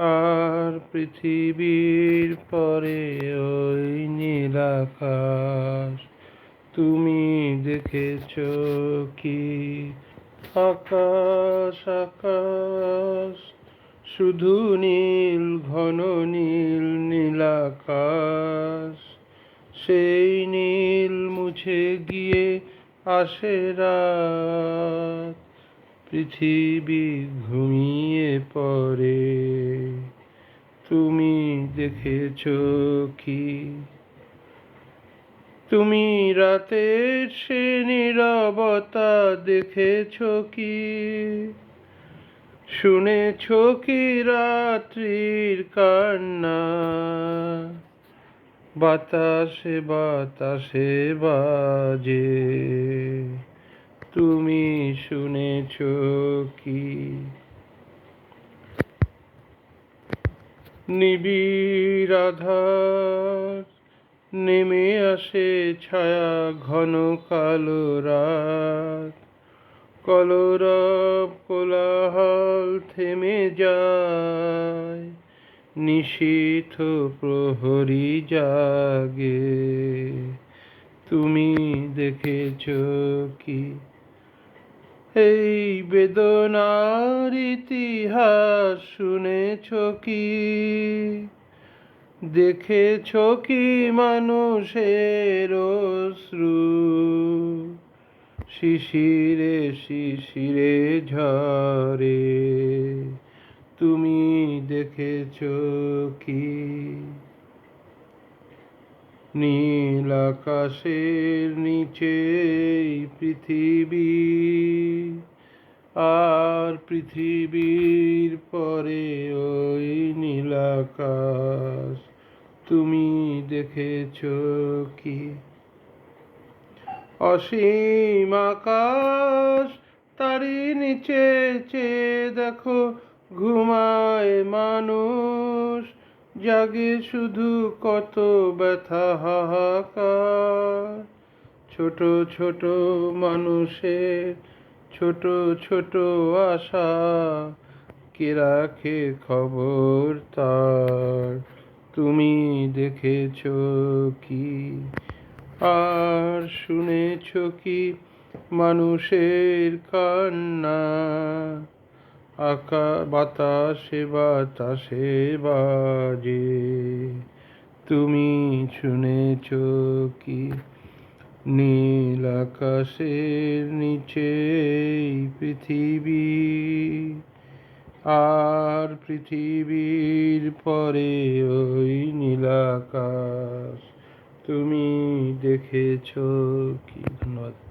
আর পৃথিবীর পরে ওই নীলাকাশ তুমি দেখেছ কি? আকাশ আকাশ, শুধু নীল, ঘন নীল নীলাকাশ সেই নীল মুছে গিয়ে আসে রাত। পৃথিবী ঘুমিয়ে পড়ে। তুমি দেখেছ কি? তুমি রাতের সে নীরবতা দেখেছ কি? শুনেছ কি রাত্রির কান্না? বাতাসে বাতাসে বাজে। তুমি শুনেছ কি? নিবিড় নেমে আসে ছায়া ঘন কালো রাত। কলরব কোলাহল থেমে যায়, নিশীথ প্রহরী জাগে। তুমি দেখেছ কি এই বেদনার ইতিহাস শুনেছ কি? দেখেছ কি মানুষের অশ্রু? শিশিরে শিশিরে ঝরে। তুমি দেখেছ কি? নীল আকাশের নিচে পৃথিবী। আর পৃথিবীর পরে ওই নীলাকাশ তুমি দেখেছ কি? অসীম আকাশ, তারই নিচে চেয়ে দেখো, ঘুমায় মানুষ। জাগে শুধু কত ব্যথা, হাহাকার। ছোট ছোট মানুষের ছোট ছোট আশা, কে রাখে খবর তার? তুমি দেখেছ কি? আর শুনেছ কি মানুষের কান্না? আকা বাতাসে বাতাসে বাজে। তুমি শুনেছ কি নীল আকাশের নিচে পৃথিবী আর পৃথিবীর পরে ওই নীলাকাশ তুমি দেখেছ কি? ধন্যবাদ।